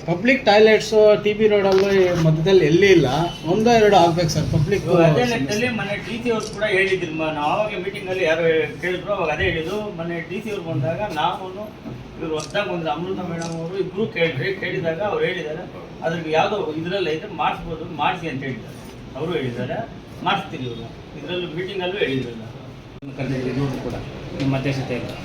ಪಬ್ಲಿಕ್ ಟಾಯ್ಲೆಟ್ಸು ಟಿ ಬಿ ರೋಡಲ್ಲಿ ಮಧ್ಯದಲ್ಲಿ ಎಲ್ಲಿ ಇಲ್ಲ? ಒಂದೋ ಎರಡು ಆಗ್ಬೇಕು ಸರ್ ಪಬ್ಲಿಕ್ ಅದೇ ಲೆಕ್ಕದಲ್ಲಿ ಮೊನ್ನೆ ಡಿ ಸಿ ಅವ್ರು ಕೂಡ ಹೇಳಿದ್ರು. ನಾವಾಗ ನಾವು ಮೀಟಿಂಗ್ ಅಲ್ಲಿ ಯಾರು ಕೇಳಿದ್ರು ಅವಾಗ ಅದೇ ಹೇಳಿದ್ರು. ಮೊನ್ನೆ ಡಿ ಸಿ ಅವ್ರು ಬಂದಾಗ ನಾವು ಇವರು ಹೊಸದಾಗ ಒಂದು ಅಮೃತ ಮೇಡಮ್ ಅವರು ಇಬ್ರು ಕೇಳಿದ್ರಿ ಕೇಳಿದಾಗ ಅವ್ರು ಹೇಳಿದ್ದಾರೆ. ಅದ್ರಿಗೆ ಯಾವುದೋ ಇದರಲ್ಲೇ ಇದ್ರೆ ಮಾಡಿಸ್ಬೋದು ಮಾಡಿಸಿ ಅಂತ ಹೇಳಿದ್ದಾರೆ. ಅವರು ಹೇಳಿದ್ದಾರೆ. ಮಾಡಿಸ್ತೀವಿ ಇವರು. ಇದರಲ್ಲೂ ಮೀಟಿಂಗಲ್ಲೂ ಹೇಳಿದ್ರಲ್ಲ. ಕರೆದಿದ್ದೀವಿ ಇವ್ರು ಕೂಡ ನಿಮ್ಮ ಅಧ್ಯಕ್ಷತೆಯಲ್ಲಿ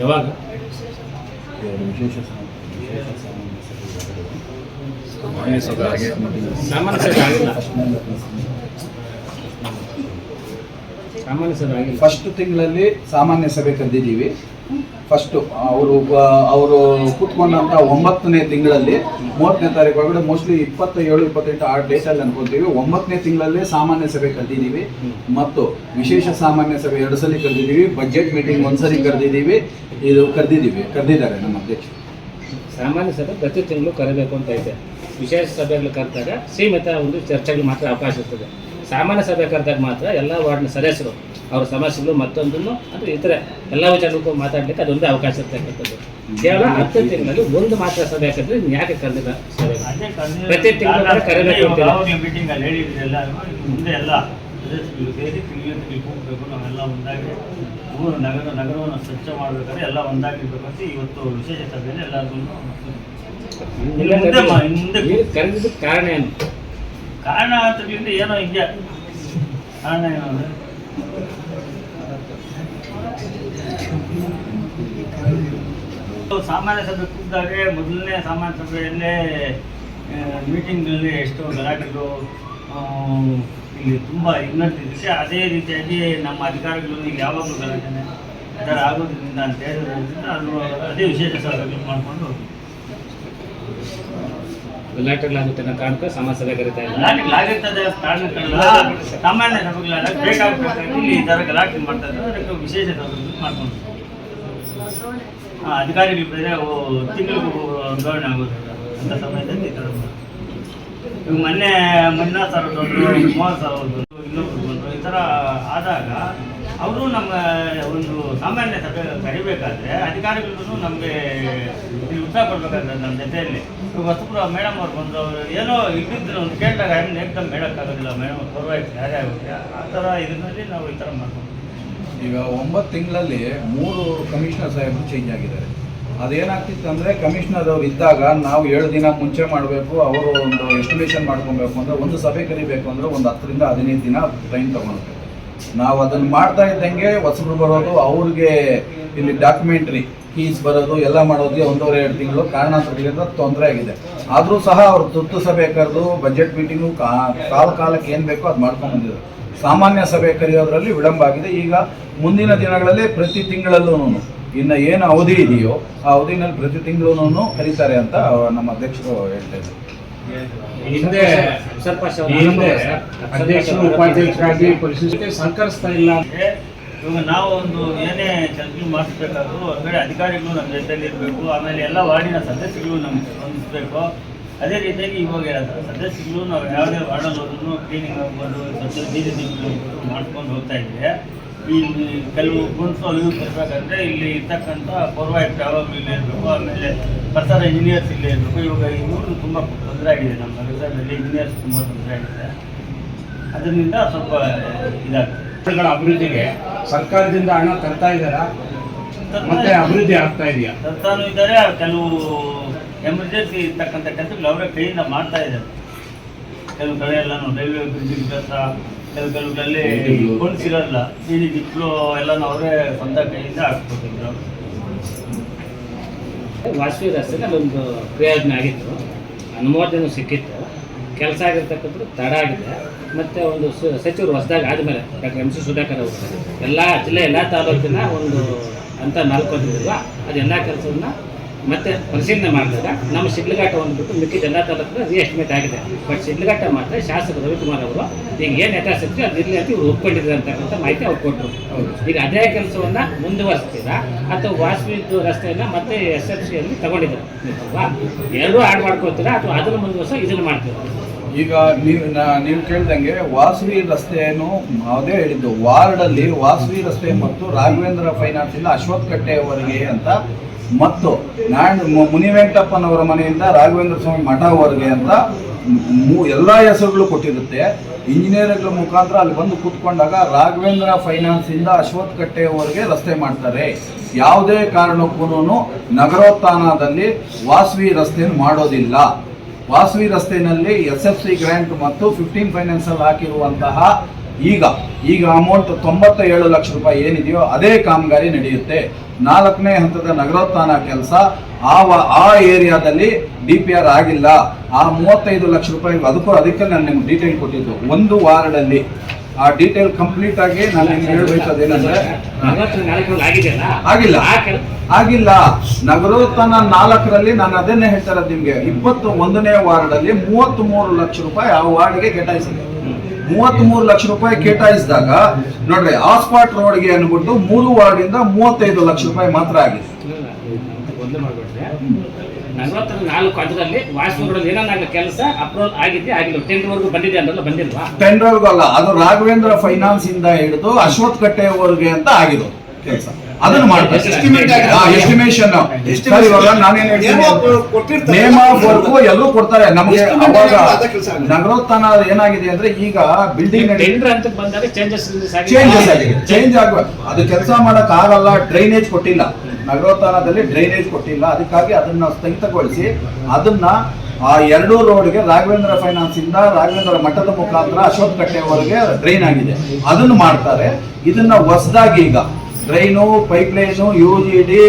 ಯಾವಾಗ? ವಿಶೇಷ ಸಾಮಾನ್ಯ ಸಭೆ ಆಗಿಲ್ಲ ಸಾಮಾನ್ಯ ಸಭೆ ಆಗಿಲ್ಲ ಫಸ್ಟ್ ತಿಂಗಳಲ್ಲಿ ಸಾಮಾನ್ಯ ಸಭೆ ಕರೆದಿದ್ದೀವಿ. ಫಸ್ಟು ಅವರು ಅವರು ಕೂತ್ಕೊಂಡಂತ ಒಂಬತ್ತನೇ ತಿಂಗಳಲ್ಲಿ ಮೂವತ್ತನೇ ತಾರೀಕು ಒಳಗಡೆ ಮೋಸ್ಟ್ಲಿ ಇಪ್ಪತ್ತ ಏಳು ಇಪ್ಪತ್ತೆಂಟು ಆ ಡೇಟಲ್ಲಿ ಅನ್ಕೊತೀವಿ. ಒಂಬತ್ತನೇ ತಿಂಗಳಲ್ಲಿ ಸಾಮಾನ್ಯ ಸಭೆ ಕರೆದಿದ್ದೀವಿ. ಮತ್ತು ವಿಶೇಷ ಸಾಮಾನ್ಯ ಸಭೆ ಎರಡು ಸಲ ಕರೆದಿದ್ದೀವಿ. ಬಜೆಟ್ ಮೀಟಿಂಗ್ ಒಂದ್ಸರಿ ಕರೆದಿದ್ದೀವಿ. ಇದು ಕರೆದಿದ್ದೀವಿ ಕರೆದಿದ್ದಾರೆ ನಮ್ಮ ಅಧ್ಯಕ್ಷರು. ಸಾಮಾನ್ಯ ಸಭೆ ಪ್ರತಿ ತಿಂಗಳು ಕರೆಯಬೇಕು ಅಂತ ಇದೆ ವಿಶೇಷ ಸಭೆಗಳು ಕರೆದಾಗ ಸೀಮಿತ ಒಂದು ಚರ್ಚೆಗಳು ಮಾತ್ರ ಅವಕಾಶ ಇರ್ತದೆ. ಸಾಮಾನ್ಯ ಸಭೆ ಕರೆದಾಗ ಮಾತ್ರ ಎಲ್ಲ ವಾರ್ಡ್ನ ಸದಸ್ಯರು ಅವ್ರ ಸಮಸ್ಯೆಗಳು ಮತ್ತೊಂದನ್ನು ಅಥವಾ ಇತರ ಎಲ್ಲ ವಿಚಾರಕ್ಕೂ ಮಾತಾಡ್ಲಿಕ್ಕೆ ಅದೊಂದೇ ಅವಕಾಶ ಇರ್ತಕ್ಕಂಥದ್ದು. ಕೇವಲ ಹತ್ತು ತಿಂಗಳಲ್ಲಿ ಒಂದು ಮಾತ್ರ ಸಭೆ ಕರೆದ್ರೆ ಇನ್ನು ಯಾಕೆ ಕರೆದಿಲ್ಲ ಸಭೆ? ಪ್ರತಿ ತಿಂಗಳು ಕರಿಬೇಕು ನಾವೆಲ್ಲ ಒಂದಾಗಿ ಊರು ನಗರ ನಗರವನ್ನು ಸ್ವಚ್ಛ ಮಾಡಬೇಕಾದ್ರೆ ಎಲ್ಲ ಒಂದಾಗಿರ್ಬೇಕಂತ ಇವತ್ತು ವಿಶೇಷ ಸಭೆಯಲ್ಲಿ ಎಲ್ಲರಿಗೂ ಮುಂದೆ ಮಾ- ಮುಂದೆ ಕರೆದಿದ್ದಕ್ಕೆ ಕಾರಣ ಏನು? ಕಾರಣ ಅಂತಕ್ಕಿಂತ ಏನೋ ಹಿಂಗೆ ಕಾರಣ ಏನೋ ಅಂದ್ರೆ ಸಾಮಾನ್ಯ ಸಭೆ ಕೂತಾಗೆ ಮೊದಲನೇ ಸಾಮಾನ್ಯ ಸಭೆಯಲ್ಲೇ ಮೀಟಿಂಗ್ನಲ್ಲಿ ಎಷ್ಟೋ ಗಲಾಟೆಗಳು ಇಲ್ಲಿ ತುಂಬ ಇನ್ನೊಂದಿದೆ ಅದೇ ರೀತಿಯಾಗಿ ನಮ್ಮ ಅಧಿಕಾರಿಗಳು ಈಗ ಯಾವಾಗಲೂ ಗಲಾಟೆನೆ ಆ ಥರ ಆಗೋದ್ರಿಂದ ಅಂತ ಹೇಳಿದ್ರಿಂದ ಅದು ಅದೇ ವಿಶೇಷ ಸಭೆಗಳು ಮಾಡಿಕೊಂಡು ಗಲಾಟೆಗಳಾಗುತ್ತೆ ಅನ್ನೋ ಕಾರಣಕ್ಕೆ ಸಮಸ್ಯೆ ಕರೀತಾ ಇಲ್ಲ ಸಾಮಾನ್ಯ ಬೇಕಾಗಬೇಕಾಗಿ ಇಲ್ಲಿ ಈ ಥರ ಗಲಾಟೆ ಮಾಡ್ತಾ ಇದ್ದಾರೆ. ಅದಕ್ಕೆ ವಿಶೇಷ ಮಾಡ್ಕೊಂಡು. ಅಧಿಕಾರಿಗಳು ಬೇರೆ ತಿಂಗಳಿಗೂ ವರ್ಗಾವಣೆ ಆಗುತ್ತೆ ಅಂತ ಸಮಯದಲ್ಲಿ ಈ ಥರ ಇವಾಗ ಮೊನ್ನೆ ಮಂಜುನಾಥ್ ಸರ್ ಬಂದರು ಮೋಹನ್ ಸರ್ ಅವರು ಇನ್ನೊಬ್ರು ಬಂದರು. ಈ ಥರ ಆದಾಗ ಅವರು ನಮ್ಮ, ಒಂದು ಸಾಮಾನ್ಯ ಸಭೆ ಕರಿಬೇಕಾದ್ರೆ ಅಧಿಕಾರಿಗಳು ನಮಗೆ ಉತ್ಸಾಹ ಕೊಡ್ಬೇಕಾದ್ರೆ ನಮ್ಮ ಜೊತೆಯಲ್ಲಿ. ವಸ್ತುಪುರ ಮೇಡಮ್ ಅವ್ರು ಬಂದು ಅವರು ಏನೋ ಇದ್ದಿದ್ರು ಒಂದು ಕೇಳಿದಾಗ ಹೆಂಗೆ ಏಕ್ದಮ್ ಹೇಳೋಕ್ಕಾಗೋದಿಲ್ಲ ಮೇಡಮ್ ಪರವಾಗಿ ಯಾರೇ ಆಗುತ್ತೆ ಆ ಥರ ಇದರಲ್ಲಿ ನಾವು ಈ ಥರ ಮಾಡ್ಕೊಂಡು ಈಗ ಒಂಬತ್ತು ತಿಂಗಳಲ್ಲಿ ಮೂರು ಕಮಿಷನರ್ ಸಾಹೇಬರು ಚೇಂಜ್ ಆಗಿದ್ದಾರೆ. ಅದೇನಾಗ್ತಿತ್ತು ಅಂದರೆ, ಕಮಿಷನರ್ ಅವ್ರು ಇದ್ದಾಗ ನಾವು ಏಳು ದಿನ ಮುಂಚೆ ಮಾಡಬೇಕು, ಅವರು ಒಂದು ಎಸ್ಟಿಮೇಷನ್ ಮಾಡ್ಕೊಬೇಕು ಅಂದರೆ ಒಂದು ಸಭೆ ಕರಿಬೇಕು ಅಂದರೆ ಒಂದು ಹತ್ತರಿಂದ ಹದಿನೈದು ದಿನ ಟೈಮ್ ತಗೊಳ್ಬೇಕು ನಾವು ಅದನ್ನು ಮಾಡ್ತಾ ಇದ್ದಂಗೆ ಹೊಸಬರು ಬರೋದು, ಅವ್ರಿಗೆ ಇಲ್ಲಿ ಡಾಕ್ಯುಮೆಂಟ್ರಿ ಫೀಸ್ ಬರೋದು, ಎಲ್ಲ ಮಾಡೋದು ಒಂದೂವರೆ ಎರಡು ತಿಂಗಳು ಕಾರಣಾಂತರಗಳಿಂದ ತೊಂದರೆ ಆಗಿದೆ. ಆದರೂ ಸಹ ಅವರು ತುರ್ತು ಸಭೆ ಕರೆದು ಬಜೆಟ್ ಮೀಟಿಂಗು ಕಾಲ ಕಾಲಕ್ಕೆ ಏನು ಬೇಕೋ ಅದು ಮಾಡ್ಕೊಂಡು ಬಂದಿದ್ದರು. ಸಾಮಾನ್ಯ ಸಭೆ ಕರೆಯೋದ್ರಲ್ಲಿ ವಿಳಂಬ ಆಗಿದೆ. ಈಗ ಮುಂದಿನ ದಿನಗಳಲ್ಲಿ ಪ್ರತಿ ತಿಂಗಳಲ್ಲೂ ಇನ್ನು ಏನು ಅವಧಿ ಇದೆಯೋ ಆ ಅವಧಿನಲ್ಲಿ ಪ್ರತಿ ತಿಂಗಳೂ ಕರೀತಾರೆ ಅಂತ ನಮ್ಮ ಅಧ್ಯಕ್ಷರು ಹೇಳ್ತಾ ಇದ್ದಾರೆ. ಹಿಂದೆ ಹಿಂದೆ ಅಧ್ಯಕ್ಷರು ಉಪಾಧ್ಯಕ್ಷರಾಗಿ ಪರಿಶೀಲಿಸಿ ಸಹಕರಿಸ್ತಾ ಇಲ್ಲ. ಅಂದ್ರೆ ಇವಾಗ ನಾವು ಒಂದು ಏನೇ ಕೆಲಸ ಮಾಡಿಸ್ಬೇಕಾದ್ರೂ ಹೊರಗಡೆ ಅಧಿಕಾರಿಗಳು ನಮ್ಮ ಜೊತೆಯಲ್ಲಿ ಇರಬೇಕು. ಆಮೇಲೆ ಎಲ್ಲ ವಾರ್ಡಿನ ಸದಸ್ಯಗಳು ನಮ್ಗೆ ಸ್ಪಂದಿಸಬೇಕು. ಅದೇ ರೀತಿಯಾಗಿ ಇವಾಗ ಸದಸ್ಯಗಳು ನಾವು ಯಾವುದೇ ವಾರ್ಡಲ್ಲಿ ಹೋದ್ರು ಕ್ಲೀನಿಂಗ್ ಆಗ್ಬೋದು ಸ್ವಚ್ಛ ಬೀದಿ ಮಾಡ್ಕೊಂಡು ಹೋಗ್ತಾ ಇದ್ರೆ ಈ ಕೆಲವು ಇವು ತರಬೇಕಂದ್ರೆ ಇಲ್ಲಿ ಇರ್ತಕ್ಕಂಥ ಪೂರ್ವಾಯುಕ್ತ ಯಾವಾಗಲೂ ಇಲ್ಲೇ ಇರಬೇಕು ಆಮೇಲೆ ಪ್ರಸಾರ ಇಂಜಿನಿಯರ್ಸ್ ಇಲ್ಲೇ ಇರಬೇಕು. ಇವಾಗ ಇವರು ತುಂಬ ತೊಂದರೆ ಆಗಿದೆ ನಮ್ಮ ನಗರದಲ್ಲಿ ಇಂಜಿನಿಯರ್ಸ್ ತುಂಬ ತೊಂದರೆ ಆಗಿದೆ. ಅದರಿಂದ ಸ್ವಲ್ಪ ಇದಾಗ್ತದೆ. ಅಭಿವೃದ್ಧಿಗೆ ಸರ್ಕಾರದಿಂದ ಹಣ ತರ್ತಾ ಇದ್ದಾರಾ? ಮತ್ತೆ ಅಭಿವೃದ್ಧಿ ಆಗ್ತಾ ಇದೆಯಾ? ತರ್ತಾನು ಇದ್ದಾರೆ ಕೆಲವು ಎಮರ್ಜೆನ್ಸಿ ಇರ್ತಕ್ಕಂಥ ಕೆಲಸಗಳು ಅವರೇ ಕೈಯಿಂದ ಮಾಡ್ತಾ ಇದ್ದಾರೆ. ಕೆಲವು ಕಡೆ ಎಲ್ಲ ರೈಲ್ವೆ ಬ್ರಿಡ್ಜಿನ ಕೆಲಸ ಕೆಲವು ಕೆಲವುಗಳಲ್ಲಿ ಫಂಡ್ಸ್ ಇರಲ್ಲ ಬೀದಿ ಡಿಪ್ಲೋ ಎಲ್ಲನೂ ಅವರೇ ಸ್ವಂತ ಕೈಯಿಂದ ಹಾಕ್ಬೋದಿದ್ರು ವಾಸವಿ ರಸ್ತೆಯಲ್ಲಿ ಅಲ್ಲೊಂದು ಪ್ರಯೋಜನ ಆಗಿತ್ತು. ಅನುಮೋದನೆ ಸಿಕ್ಕಿತ್ತು. ಕೆಲಸ ಆಗಿರ್ತಕ್ಕಂಥದ್ದು ತಡ ಆಗಿದೆ. ಮತ್ತು ಒಂದು ಸಚಿವರು ಹೊಸದಾಗಿ ಆದಮೇಲೆ ಡಾಕ್ಟರ್ ಎಂ ಸಿ ಸುಧಾಕರ್ ಅವರು ಎಲ್ಲ ಜಿಲ್ಲೆ ಎಲ್ಲ ತಾಲೂಕಿನ ಒಂದು ಅಂತ ನಾಲ್ಕು ಅದೆಲ್ಲ ಕೆಲಸವನ್ನ ಮತ್ತೆ ಪರಿಶೀಲನೆ ಮಾಡಿದಾಗ ನಮ್ಮ ಶಿಡ್ಲಘಟ್ಟ ಒಂದು ಬಿಟ್ಟು ಮಿಕ್ಕಿದ ಎಲ್ಲ ತಾಲೂಕಿನ ರಿಎಸ್ಟಿಮೇಟ್ ಆಗಿದೆ. ಬಟ್ ಶಿಡ್ಲಘಟ್ಟ ಮಾತ್ರ ಶಾಸಕ ರವಿಕುಮಾರ್ ಅವರು ಈಗ ಏನು ಯಥಾಶಕ್ತಿ ಅದು ಇರಲಿ ಅಂತ ಇವ್ರು ಒಪ್ಕೊಂಡಿದ್ದಾರೆ ಅಂತಕ್ಕಂಥ ಮಾಹಿತಿ ಅವ್ರು ಕೊಟ್ಟರು. ಈಗ ಅದೇ ಕೆಲಸವನ್ನು ಮುಂದುವರಿಸ್ತೀರಾ? ಅಥವಾ ವಾಸವಿದ್ದು ರಸ್ತೆಯನ್ನ ಮತ್ತೆ ಎಸ್ ಎಫ್ ಸಿಯಲ್ಲಿ ತಗೊಂಡಿದ್ದಾರೆ? ಅಲ್ವಾ ಎರಡೂ ಆಡ್ ಮಾಡ್ಕೊತೀರಾ ಅಥವಾ ಅದನ್ನು ಮುಂದುವರ್ಸ ಇದನ್ನು ಮಾಡ್ತೀರಾ? ಈಗ ನೀವು ನೀವು ಕೇಳ್ದಂಗೆ ವಾಸವಿ ರಸ್ತೆಯನ್ನು ಅದೇ ಹೇಳಿದ್ದು ವಾರ್ಡಲ್ಲಿ ವಾಸವಿ ರಸ್ತೆ ಮತ್ತು ರಾಘವೇಂದ್ರ ಫೈನಾನ್ಸ್ ಇಂದ ಅಶ್ವಥ್ ಕಟ್ಟೆವರೆಗೆ ಅಂತ ಮತ್ತು ಮು- ಮುನಿ ವೆಂಕಟಪ್ಪನವರ ಮನೆಯಿಂದ ರಾಘವೇಂದ್ರ ಸ್ವಾಮಿ ಮಠವರೆಗೆ ಅಂತ ಮೂ ಎಲ್ಲ ಹೆಸರುಗಳು ಕೊಟ್ಟಿರುತ್ತೆ. ಇಂಜಿನಿಯರ್ಗಳ ಮುಖಾಂತರ ಅಲ್ಲಿ ಬಂದು ಕೂತ್ಕೊಂಡಾಗ ರಾಘವೇಂದ್ರ ಫೈನಾನ್ಸ್ ಇಂದ ಅಶ್ವಥ್ ಕಟ್ಟೆಯವರೆಗೆ ರಸ್ತೆ ಮಾಡ್ತಾರೆ. ಯಾವುದೇ ಕಾರಣಕ್ಕೂ ನಗರೋತ್ಥಾನದಲ್ಲಿ ವಾಸವಿ ರಸ್ತೆಯನ್ನು ಮಾಡೋದಿಲ್ಲ. ವಾಸವಿ ರಸ್ತೆಯಲ್ಲಿ ಎಸ್ ಎಫ್ ಸಿ ಗ್ರ್ಯಾಂಟ್ ಮತ್ತು ಫಿಫ್ಟೀನ್ ಫೈನಾನ್ಸಲ್ಲಿ ಹಾಕಿರುವಂತಹ ಈಗ ಈಗ ಅಮೌಂಟ್ ತೊಂಬತ್ತ ಏಳು ಲಕ್ಷ ರೂಪಾಯಿ ಏನಿದೆಯೋ ಅದೇ ಕಾಮಗಾರಿ ನಡೆಯುತ್ತೆ. ನಾಲ್ಕನೇ ಹಂತದ ನಗರೋತ್ಥಾನ ಕೆಲಸ. ಆ ಆ ಏರಿಯಾದಲ್ಲಿ ಡಿ ಪಿ ಆರ್ ಆಗಿಲ್ಲ. ಆ ಮೂವತ್ತೈದು ಲಕ್ಷ ರೂಪಾಯಿ, ಅದಕ್ಕೂ ಅದಕ್ಕೆ ನಾನು ನಿಮ್ಗೆ ಡೀಟೇಲ್ ಕೊಟ್ಟಿದ್ದು. ಒಂದು ವಾರ್ಡಲ್ಲಿ ಆ ಡೀಟೇಲ್ ಕಂಪ್ಲೀಟ್ ಆಗಿ ನಾನು ನಿಮ್ಗೆ ಹೇಳ್ಬೇಕಾದೇನಂದ್ರೆ ಆಗಿಲ್ಲ. ಆಗಿಲ್ಲ. ನಗರೋತ್ಥಾನ ನಾಲ್ಕರಲ್ಲಿ ನಾನು ಅದನ್ನೇ ಹೇಳ್ತಾರೆ ನಿಮ್ಗೆ. ಇಪ್ಪತ್ತು ಒಂದನೇ ವಾರ್ಡಲ್ಲಿ ಮೂವತ್ತ್ ಮೂರು ಲಕ್ಷ ರೂಪಾಯಿ ಆ ವಾರ್ಡ್ಗೆ ಕೇಟಾಯಿಸಿದೆ ಮೂವತ್ತ್ ಮೂರು ಲಕ್ಷ ರೂಪಾಯಿ ಕೇಟಾಯಿಸಿದಾಗ ನೋಡ್ರಿ ಆಸ್ಪಾಟ್ ರೋಡ್ಗೆ ಅನ್ಬಿಟ್ಟು ಮೂರು ವಾರ್ಡಿಂದ ಮೂವತ್ತೈದು ಲಕ್ಷ ರೂಪಾಯಿ ಮಾತ್ರ ಆಗಿದೆ. ಅಂತ ಗೊಂದಲ ಮಾಡ್ಬಿಟ್ರೆ ನಲವತ್ತರ ನಾಲ್ಕು ಅದರಲ್ಲಿ ವಾಸ್ತವಗಳಲ್ಲಿ ಏನಾಗಲ್ಲ ಕೆಲಸ ಅಪ್ರೂವಲ್ ಆಗಿದೆ ಆಗಿಲ್ಲ. ಟೆಂಡರ್ವರೆಗೂ ಬಂದಿದೆ ಅಂದ್ರಲ್ಲ ಬಂದಿಲ್ವಾ? ಟೆಂಡರ್ಗೂ ಅಲ್ಲ. ಅದು ರಾಘವೇಂದ್ರ ಫೈನಾನ್ಸ್ ಇಂದ ಹಿಡಿದು ಅಶ್ವಥ್ ಕಟ್ಟೆವರೆಗೆ ಅಂತ ಆಗಿದ್ದು ಕೆಲಸ. ಅದನ್ನ ಮಾಡ್ತಾರೆ ಎಸ್ಟಿಮೇಷನ್ ನೇಮ ವರ್ಕು ಎಲ್ಲರೂ ಕೊಡ್ತಾರೆ. ನಮಗೆ ಅವಾಗ. ನಗರೋತ್ಥಾನ ಏನಾಗಿದೆ ಅಂದ್ರೆ ಈಗ ಬಿಲ್ಡಿಂಗ್ ಟೆಂಡರ್ ಅಂತ ಬಂದಾಗ ಚೇಂಜಸ್ ಆಗಿದೆ. ಚೇಂಜ್ ಆಗುವ. ಅದು ಕೆಲಸ ಮಾಡಕ್ ಆಗಲ್ಲ ಡ್ರೈನೇಜ್ ಕೊಟ್ಟಿಲ್ಲ. ನಗರೋತ್ಥಾನದಲ್ಲಿ ಡ್ರೈನೇಜ್ ಕೊಟ್ಟಿಲ್ಲ. ಅದಕ್ಕಾಗಿ ಅದನ್ನ ಸ್ಥಗಿತಗೊಳಿಸಿ ಅದನ್ನ ಆ ಎರಡೂ ರೋಡ್ಗೆ ರಾಘವೇಂದ್ರ ಫೈನಾನ್ಸ್ ಇಂದ ರಾಘವೇಂದ್ರ ಮಠದ ಮುಖಾಂತರ ಅಶೋಕ್ ಕಟ್ಟೆವರೆಗೆ ಡ್ರೈನ್ ಆಗಿದೆ. ಅದನ್ನು ಮಾಡ್ತಾರೆ. ಇದನ್ನ ಹೊಸದಾಗಿ ಈಗ drain pipe line U G D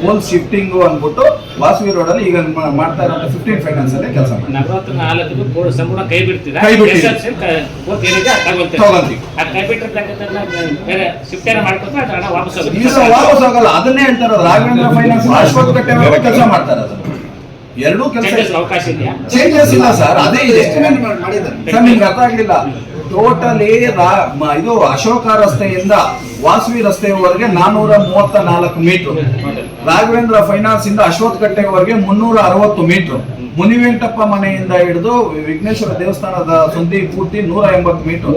pole shifting ಅಂದ್ಬಿಟ್ಟು ವಾಸವಿ ರೋಡಲ್ಲಿ ಈಗ ಮ- ಮಾಡ್ತಾ ಇರೋ ಫಿಫ್ಟೀನ್ ಫೈನಾನ್ಸ್ ಅಲ್ಲಿ ಕೆಲಸ ಮಾಡಿ. ನಲವತ್ತು ಸಂಪೂರ್ಣ ಕೈ ಬಿಡ್ತೀವಿ. ವಾಪಸ್. ಈಗ ಹೋಗಲ್ಲ ಅದನ್ನೇ ಹೇಳ್ತಾರೆ ರಾಘವೇಂದ್ರ ಫೈನಾನ್ಸ್ ಅಶ್ವಥ್ ಕಟ್ಟೆ ಕೆಲಸ ಮಾಡ್ತಾರೆ ಅದನ್ನು ಎರಡೂ ಕೆಲಸ ಅವಕಾಶ ಇದೆಯಾ? ಚೇಂಜಸ್ ಇಲ್ಲ ಸರ್ ಅದೇ ಇದೆ. ಸರ್ ನಿಮ್ಗೆ ಅರ್ಥ ಆಗ್ಲಿಲ್ಲ ಟೋಟಲಿ ಇದು ಅಶೋಕ ರಸ್ತೆಯಿಂದ ವಾಸವಿ ರಸ್ತೆಯವರೆಗೆ ನಾನೂರ ಮೂವತ್ತ ನಾಲ್ಕು ಮೀಟರ್. ರಾಘವೇಂದ್ರ ಫೈನಾನ್ಸ್ ಇಂದ ಅಶ್ವತ್ ಕಟ್ಟೆವರೆಗೆ ಮುನ್ನೂರ ಅರವತ್ತು ಮೀಟರ್. ಮುನಿವೆಂಟಪ್ಪ ಮನೆಯಿಂದ ಹಿಡಿದು ವಿಘ್ನೇಶ್ವರ ದೇವಸ್ಥಾನದ ಸುದ್ದಿ ಪೂರ್ತಿ ನೂರ ಎಂಬತ್ತು ಮೀಟರ್.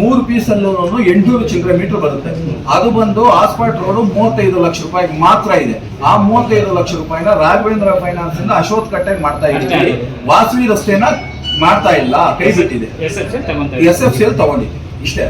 ಮೂರು ಪೀಸ್ ಅಲ್ಲೂ ಎಂಟುನೂರು ಚಿಲ್ಲರೆ ಮೀಟರ್ ಬರುತ್ತೆ. ಅದು ಬಂದು ಆಸ್ಪಾಟ್ ರೋಡ್ ಮೂವತ್ತೈದು ಲಕ್ಷ ರೂಪಾಯಿ ಮಾತ್ರ ಇದೆ. ಆ ಮೂವತ್ತೈದು ಲಕ್ಷ ರೂಪಾಯಿನ ರಾಘವೇಂದ್ರ ಫೈನಾನ್ಸ್ ಇಂದ ಅಶೋಕ್ ಕಟ್ಟೆಗೆ ಮಾಡ್ತಾ ಇದ್ದೀವಿ. ವಾಸವಿ ರಸ್ತೆನ ಮಾಡ್ತಾ ಇಲ್ಲ ಕೈ ಬಿಟ್ಟಿದೆ. ಎಸ್ ಎಫ್ ಸಿ ತಗೊಂಡಿದೆ ಇಷ್ಟೇ